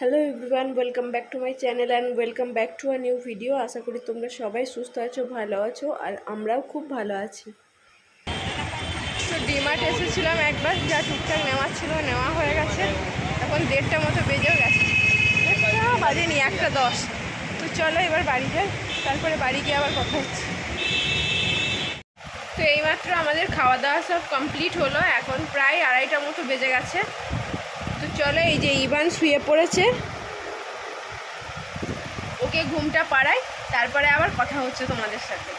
Hello everyone welcome back to my channel and welcome back to a new video আশা করি তোমরা সবাই সুস্থ আছো, ভালো আছো আর আমরাও খুব ভালো আছি। তো ডিমার্ট এসেছিলাম একবার, যা টুকটাক নেওয়ার ছিল নেওয়া হয়ে গেছে। এখন দেড়টা মতো বেজেও গেছে। বাজেনি, একটা দশ। তো চলো এবার বাড়ি যাই, তারপরে বাড়ি গিয়ে আবার কথা হচ্ছে। তো এইমাত্র আমাদের খাওয়া দাওয়া সব কমপ্লিট হলো, এখন প্রায় আড়াইটা মতো বেজে গেছে। চলো, এই যে ইভান শুয়ে পড়েছে। ওকে ঘুমটা পাড়াই, তারপরে আবার কথা হচ্ছে তোমাদের সাথে।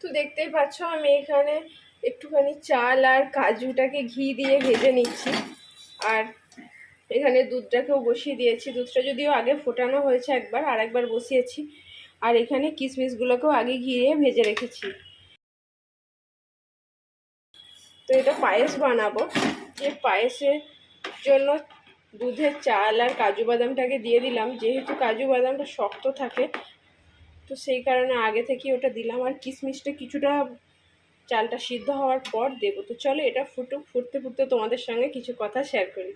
তো দেখতেই পাচ্ছ, আমি এখানে একটুখানি চাল আর কাজুটাকে ঘি দিয়ে ভেজে নিচ্ছি। আর এখানে দুধটাকেও বসিয়ে দিয়েছি। দুধটা যদিও আগে ফোটানো হয়েছে একবার আর একবার বসিয়েছি। আর এখানে কিশমিশগুলোকেও আগে ঘিরে ভেজে রেখেছি। তো এটা পায়েস বানাবো। যে পায়েসের জন্য দুধের চাল আর কাজু বাদামটাকে দিয়ে দিলাম। যেহেতু কাজু বাদামটা শক্ত থাকে, তো সেই কারণে আগে থেকে ওটা দিলাম। আর কিশমিশটা কিছুটা চালটা সিদ্ধ হওয়ার পর দেবো। তো চলো এটা ফুটুক ফুটতে ফুটতে তোমাদের সঙ্গে কিছু কথা শেয়ার করি।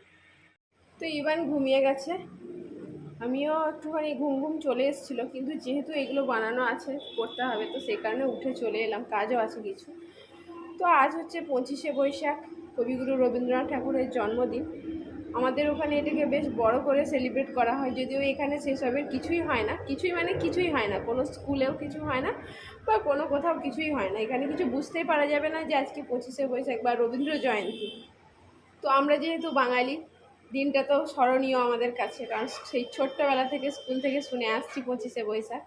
তো ইভান ঘুমিয়ে গেছে। আমিও একটুখানি ঘুম ঘুম চলে এসেছিল, কিন্তু যেহেতু এগুলো বানানো আছে, করতে হবে, তো সেই কারণে উঠে চলে এলাম। কাজও আছে কিছু। তো আজ হচ্ছে পঁচিশে বৈশাখ। কবিগুরু রবীন্দ্রনাথ ঠাকুরের জন্মদিন। আমাদের ওখানে এটাকে বেশ বড় করে সেলিব্রেট করা হয়, যদিও এখানে সেসবের কিছুই হয় না। কিছুই মানে কিছুই হয় না, কোনো স্কুলেও কিছু হয় না বা কোনো কোথাও কিছুই হয় না। এখানে কিছু বুঝতেই পারা যাবে না যে আজকে পঁচিশে বৈশাখ বা রবীন্দ্র জয়ন্তী। তো আমরা যেহেতু বাঙালি, দিনটা তো স্মরণীয় আমাদের কাছে, কারণ সেই ছোট্টবেলা থেকে স্কুল থেকে শুনে আসছি পঁচিশে বৈশাখ।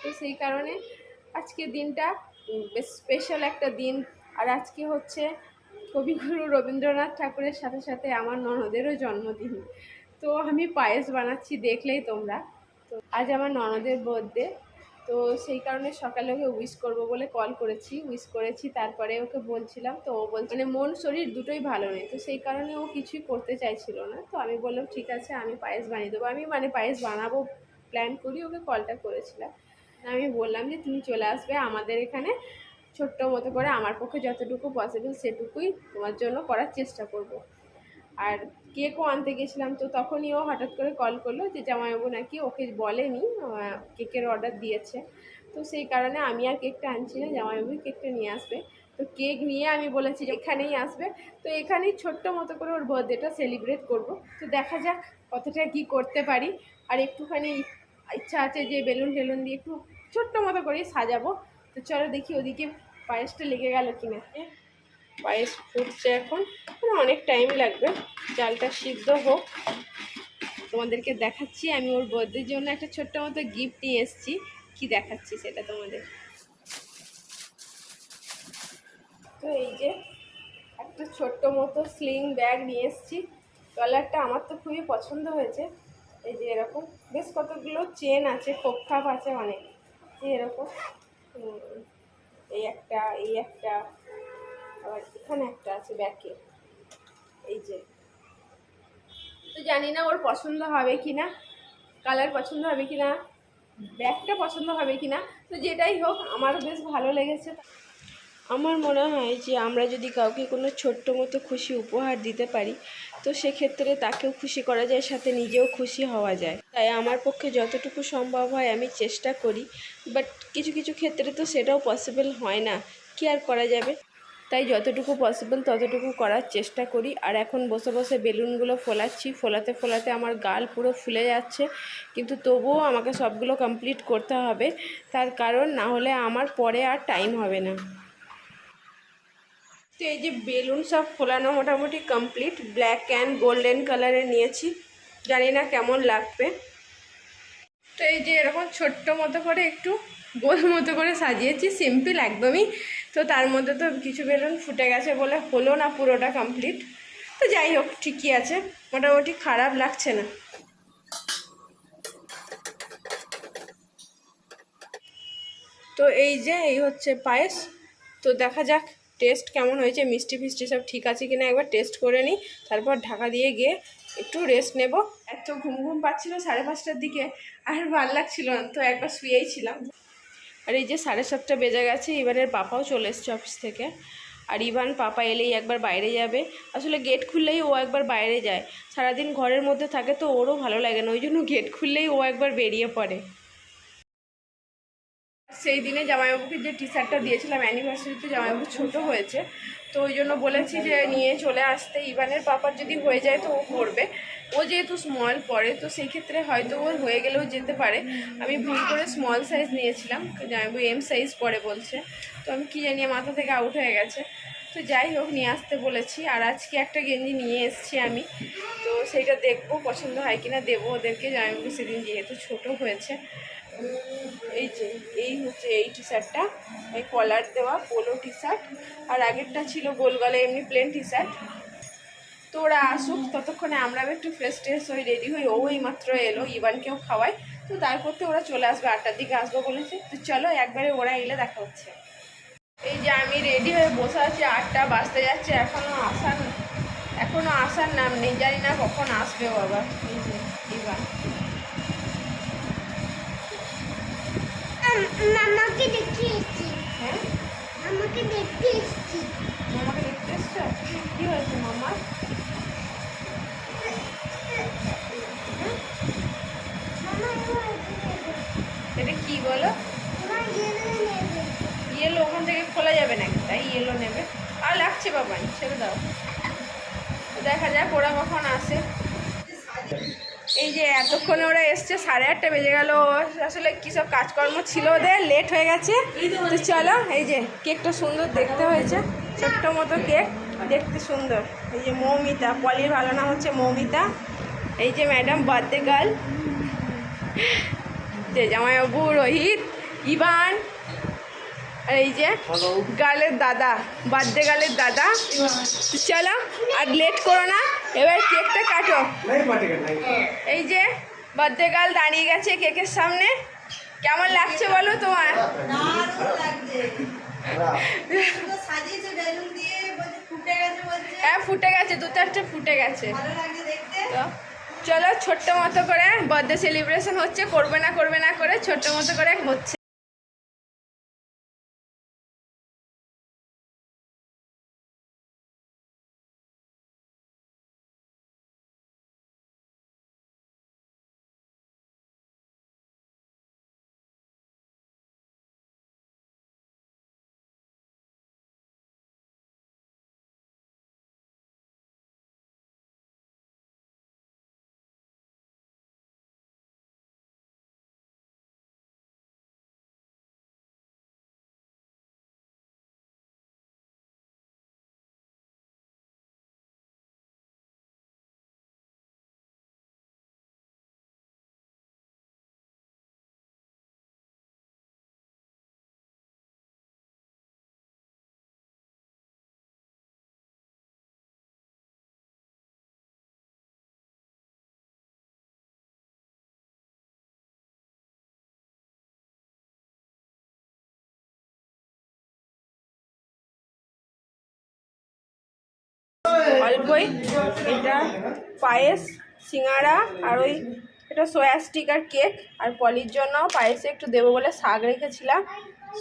তো সেই কারণে আজকে দিনটা বেশ স্পেশাল একটা দিন। আর আজকে হচ্ছে কবিগুরু রবীন্দ্রনাথ ঠাকুরের সাথে সাথে আমার ননদেরও জন্মদিন। তো আমি পায়েস বানাচ্ছি, দেখলেই তোমরা। তো আজ আমার ননদের বার্থডে তো সেই কারণে সকালে ওকে উইশ করব বলে কল করেছি। উইশ করেছি, তারপরে ওকে বলছিলাম, তো ও বলছে মানে মন, শরীর দুটোই ভালো নেই। তো সেই কারণে ও কিছুই করতে চাইছিল না। তো আমি বললাম, ঠিক আছে, আমি পায়েস বানিয়ে দেবো। আমি মানে পায়েস বানাবো প্ল্যান করি, ওকে কলটা করেছিলাম। আমি বললাম যে, তুমি চলে আসবে আমাদের এখানে। ছোট্ট মতো করে আমার পক্ষে যতটুকু পসিবল সেটুকুই তোমার জন্য করার চেষ্টা করব। আর কেকও আনতে গেছিলাম তো তখনই ও হঠাৎ করে কল করল যে জামাইবাবু নাকি ওকে বলেনি কেকের অর্ডার দিয়েছে। তো সেই কারণে আমি আর কেকটা আনছি না, জামাইবাবু কেকটা নিয়ে আসবে। তো কেক নিয়ে আমি বলেছি যে এখানেই আসবে। তো এখানেই ছোট্ট মতো করে ওর বার্থডেটা সেলিব্রেট করব। তো দেখা যাক কতটা কি করতে পারি। আর একটুখানি ইচ্ছা আছে যে বেলুন টেলুন দিয়ে একটু ছোট্ট মতো করেই সাজাবো। তো চলো দেখি ওদিকে পায়েসটা লেগে গেল কিনা? পায়েস ফুটছে এখন। মানে অনেক টাইম লাগবে। চালটা সিদ্ধ হোক। তোমাদেরকে দেখাচ্ছি। আমি ওর বার্থডের জন্য একটা ছোট্ট মতো গিফট নিয়ে এসেছি। কি দেখাচ্ছি সেটা তোমাদের? তো এই যে একটা ছোট্ট মতো স্লিং ব্যাগ নিয়ে এসেছি। কালারটা আমার তো খুবই পছন্দ হয়েছে। এই যে এরকম। বেশ কতগুলো চেন আছে খোপ খাপ আছে অনেক। এরকম। এই একটা এই একটা, আবার এখানে একটা আছে ব্যাকে এই যে। তো জানি না ওর পছন্দ হবে কি না কালার পছন্দ হবে কি না ব্যাগটা পছন্দ হবে কি না তো যেটাই হোক, আমারও বেশ ভালো লেগেছে। আমার মনে হয় যে আমরা যদি কাউকে কোনো ছোট্ট মতো খুশি উপহার দিতে পারি, তো সেক্ষেত্রে তাকেও খুশি করা যায়, সাথে নিজেও খুশি হওয়া যায়। তাই আমার পক্ষে যতটুকু সম্ভব হয় আমি চেষ্টা করি বাট কিছু কিছু ক্ষেত্রে তো সেটাও পসিবল হয় না। কি আর করা যাবে? তাই যতটুকু পসিবল ততটুকু করার চেষ্টা করি। আর এখন বসে বসে বেলুনগুলো ফোলাচ্ছি, ফোলাতে ফোলাতে আমার গাল পুরো ফুলে যাচ্ছে, কিন্তু তবুও আমাকে সবগুলো কমপ্লিট করতে হবে। তার কারণ না হলে আমার পরে আর টাইম হবে না। তো এই যে বেলুন সব ফোলানো মোটামুটি কমপ্লিট ব্ল্যাক অ্যান্ড গোল্ডেন কালারে নিয়েছি। জানি না কেমন লাগবে। তো এই যে এরকম ছোট্ট মতো করে একটু গোল মতো করে সাজিয়েছি সিম্পল একদমই। তো তার মধ্যে তো কিছু বেলুন ফুটে গেছে বলে হলো না পুরোটা কমপ্লিট তো যাই হোক, ঠিকই আছে। মোটামুটি খারাপ লাগছে না। তো এই যে, এই হচ্ছে পায়েস। তো দেখা যাক টেস্ট কেমন হয়েছে, মিষ্টি ফিষ্টি সব ঠিক আছে কিনা একবার টেস্ট করে নিই, তারপর ঢাকা দিয়ে গিয়ে একটু রেস্ট নেব। এত ঘুম ঘুম পাচ্ছিল সাড়ে পাঁচটার দিকে, আর ভালো লাগছিল না, তো একবার শুয়েই ছিলাম। আর এই যে সাড়ে সাতটা বেজে গেছে এবারের পাপাও চলে এসছে অফিস থেকে। আর ইভান পাপা এলেই একবার বাইরে যাবে। আসলে গেট খুললেই ও একবার বাইরে যায়। সারাদিন ঘরের মধ্যে থাকে তো ওরও ভালো লাগে না, ওই জন্য গেট খুললেই ও একবার বেরিয়ে পড়ে। সেই দিনে জামাইবাবুকে যে টি শার্টটা দিয়েছিলাম অ্যানিভার্সারিতে জামাইবাবু ছোটো হয়েছে। তো ওই জন্য বলেছি যে নিয়ে চলে আসতে, ইভানের পাপার যদি হয়ে যায় তো ও করবে। ও যেহেতু স্মল পরে তো সেই ক্ষেত্রে হয়তো ওর হয়ে গেলেও যেতে পারে। আমি ভুল করে স্মল সাইজ নিয়েছিলাম, জামাইবাবু এম সাইজ পরে বলছে। তো আমি কী জানি, মাথা থেকে আউট হয়ে গেছে। তো যাই হোক, নিয়ে আসতে বলেছি। আর আজকে একটা গেঞ্জি নিয়ে এসেছি আমি। তো সেইটা দেখব, পছন্দ হয় কিনা দেবো ওদেরকে। জামাইবাবু সেদিন যেহেতু ছোট হয়েছে। এই যে, এই হচ্ছে এই টি শার্টটা এই কলার দেওয়া পোলো টি শার্ট আর আগেরটা ছিল গোল গলে এমনি প্লেন টি শার্ট তো ওরা আসুক, ততক্ষণে আমরাও একটু ফ্রেশ ট্রেশ হয়ে রেডি হই, ও এই মাত্র এলো, ইভানকেও খাওয়াই। তো তারপর তো ওরা চলে আসবে, আটটার দিকে আসব বলেছে। তো চলো, একবারে ওরা এলে দেখা হচ্ছে। এই যে আমি রেডি হয়ে বসে আছি, আটটা বাজতে যাচ্ছে এখনও আসার এখনও আসার নাম নেই, জানি না কখন আসবে আবার, এই যে, ইভান। মামাকে দেখিয়েছি হ্যাঁ? আমাকে দেখিয়েছি মামাকে দেখতে এসছো? কি হয়েছে মামা? মামা এটা কি বলো? ইয়েলো ওখান থেকে খোলা যাবে নাকি? তাই ইয়েলো নেবে। আর লাগছে বাবা ছেড়ে দাও। দেখা যাক ওরা কখন আসে। এই যে এতক্ষণে ওরা এসছে সাড়ে আটটা বেজে গেল। আসলে কী সব কাজকর্ম ছিল ওদের? লেট হয়ে গেছে। তো চলো এই যে কেকটা সুন্দর দেখতে হয়েছে। ছোট্ট মতো কেক দেখতে সুন্দর। এই যে মৌমিতা পলির ভালো নাম হচ্ছে মৌমিতা। এই যে ম্যাডাম বার্থডে গার্ল যে জামাইবাবু রোহিত ইভান আর এই যে গালের দাদা বার্থডে গালের দাদা। চলো আর লেট করো না। এবার কেকটা কাটো। এই যে বার্থডে গার্ল দাঁড়িয়ে গেছে কেকের সামনে। কেমন লাগছে বলো তোমার? হ্যাঁ ফুটে গেছে দু চারটে ফুটে গেছে। চলো ছোট্ট মতো করে বার্থডে সেলিব্রেশন হচ্ছে করবে না করবে না করে ছোট্ট মতো করে হচ্ছে। অল্পই এটা পায়েস, সিঙ্গারা, আর ওই এটা সয়া স্টিকার কেক আর পলির জন্য পায়েসে একটু দেবো বলে শাক রেখেছিলাম,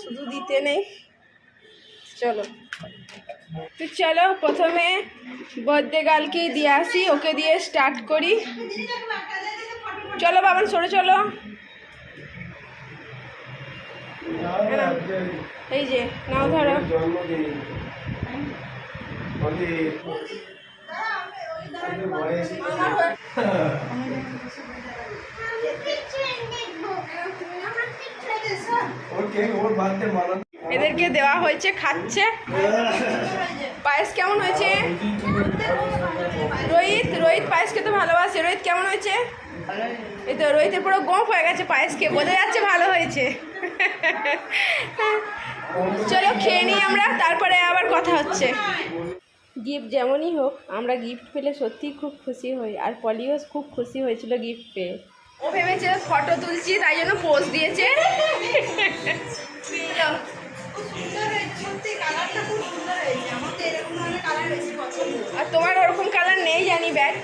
শুধু দিতে নেই। চলো। তো চলো, প্রথমে বার্থডে গার্লকেই দিয়ে আসি, ওকে দিয়ে স্টার্ট করি। চলো বাবান, সরে চলো। এই যে, নাও ধরো। এদেরকে দেওয়া হয়েছে খাচ্ছে। পায়েস কেমন হয়েছে? রোহিত রোহিত পায়েস খেতে ভালোবাসে। রোহিত কেমন হয়েছে? এই তো রোহিতের পুরো গোপ হয়ে গেছে পায়েস খেয়ে বোঝা যাচ্ছে ভালো হয়েছে। চলো খেয়ে নিই আমরা তারপরে আবার কথা হচ্ছে। গিফট যেমনই হোক আমরা গিফট পেলে সত্যিই খুব খুশি হই। আর পলিও খুব খুশি হয়েছিল গিফট পেয়ে। ও ভেবেছে ফটো তুলছি তাই জন্য পোস্ট দিয়েছে। আর তোমার ওরকম কালার নেই জানি ব্যাগ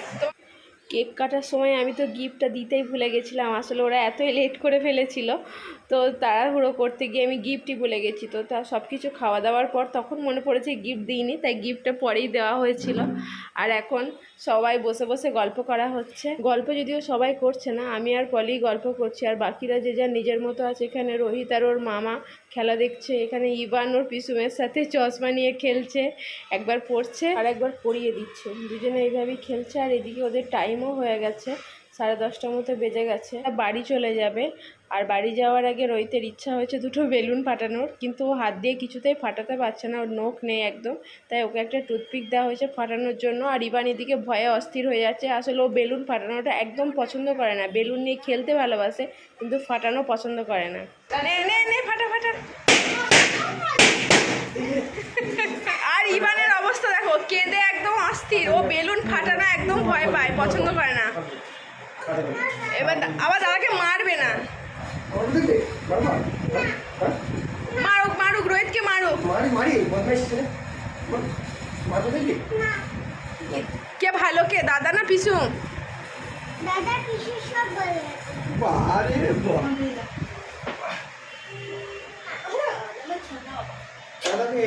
কেক কাটার সময় আমি তো গিফটটা দিতেই ভুলে গেছিলাম আসলে ওরা এতই লেট করে ফেলেছিল। তো তাড়াহুড়ো করতে গিয়ে আমি গিফটই ভুলে গেছি। তো তা সব কিছু খাওয়া দাওয়ার পর তখন মনে পড়েছে গিফট দিইনি, তাই গিফটটা পরেই দেওয়া হয়েছিল। আর এখন সবাই বসে বসে গল্প করা হচ্ছে। গল্প যদিও সবাই করছে না, আমি আর পলি গল্প করছি। আর বাকিরা যে যার নিজের মতো আছে, এখানে রোহিত আর ওর মামা খেলা দেখছে, এখানে ইবান ওর পিসুমের সাথে চশমা নিয়ে খেলছে, একবার পড়ছে আর একবার পড়িয়ে দিচ্ছে। দুজনে এইভাবেই খেলছে, আর এদিকে ওদের টাইমও হয়ে গেছে, সাড়ে দশটার মতো বেজে গেছে। বাড়ি চলে যাবে আর বাড়ি যাওয়ার আগে রোহিতের ইচ্ছা হয়েছে দুটো বেলুন ফাটানোর, কিন্তু ও হাত দিয়ে কিছুতেই ফাটাতে পারছে না, ওর নখ নেই একদম। তাই ওকে একটা টুথপিক দেওয়া হয়েছে ফাটানোর জন্য, আর ইবান এদিকে ভয়ে অস্থির হয়ে যাচ্ছে। আসলে ও বেলুন ফাটানোটা একদম পছন্দ করে না। বেলুন নিয়ে খেলতে ভালোবাসে, কিন্তু ফাটানো পছন্দ করে না। আর ইবানের অবস্থা দেখো, কেঁদে একদম অস্থির। ও বেলুন ফাটানো একদম ভয় পায়, পছন্দ করে না। এবার আবার দাদাকে মারবে না। মারুক মারুক রোহিতকে মারুক। মারি মারি বদমাইশ ছেলে। কে ভালো কে দাদা না পিসু? দাদা পিসি সব বলে। বারে বাহ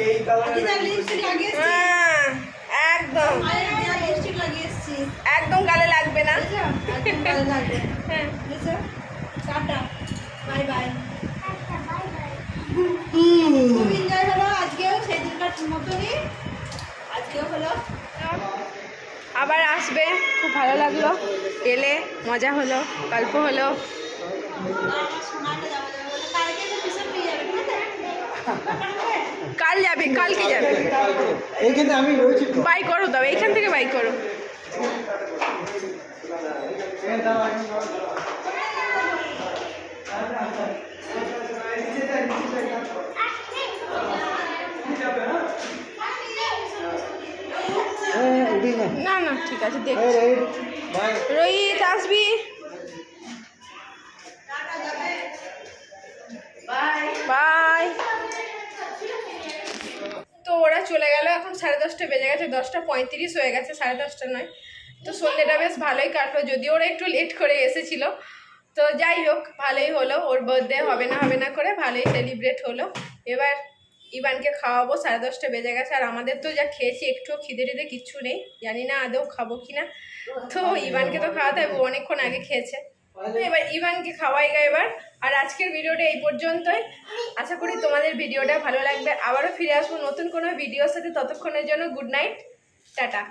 এই কালারে লিপস্টিক লাগিয়ে এসছি হ্যাঁ, একদম মায়ের যা লিপস্টিক লাগিয়ে এসছি একদম গালে লাগবে না বুঝেছ? একদম ভালো লাগবে হ্যাঁ বুঝেছ? টাটা বাই বাই আচ্ছা বাই বাই খুব এনজয় হলো আজকেও সেই দিনকার মতনই আজকেও হলো আবার আসবে খুব ভালো লাগল। এলে মজা হলো গল্প হলো। কাল যাবে কালকে যাবে। বাই করো তবে এইখান থেকে বাই করো। হ্যাঁ উঠি না না না ঠিক আছে দেখ এই রাইট বাই রোহিত, আসবি? বাই। তো ওরা চলে গেল, এখন সাড়ে দশটা বেজে গেছে, দশটা পঁয়ত্রিশ হয়ে গেছে, সাড়ে দশটা নয়। তো সন্ধ্যেটা বেশ ভালোই কাটলো, যদিও ওরা একটু লেট করে এসেছিল। তো যাই হোক, ভালোই হলো, ওর বার্থডে হবে না হবে না করে ভালোই সেলিব্রেট হলো। এবার ইভানকে খাওয়াবো, সাড়ে দশটা বেজে গেছে, আর আমাদের তো যা খেয়েছি, একটুও খিদে টিদে কিচ্ছু নেই। জানি না আদৌ খাব কি না তো ইভানকে তো খাওয়াতে হবে অনেকক্ষণ আগে খেয়েছে। এবার ইভানকে খাওয়াই গা এবার। আর আজকের ভিডিওটা এই পর্যন্তই। আশা করি তোমাদের ভিডিওটা ভালো লাগবে। আবারও ফিরে আসব নতুন কোনো ভিডিওর সাথে। ততক্ষণের জন্য গুড নাইট, টাটা।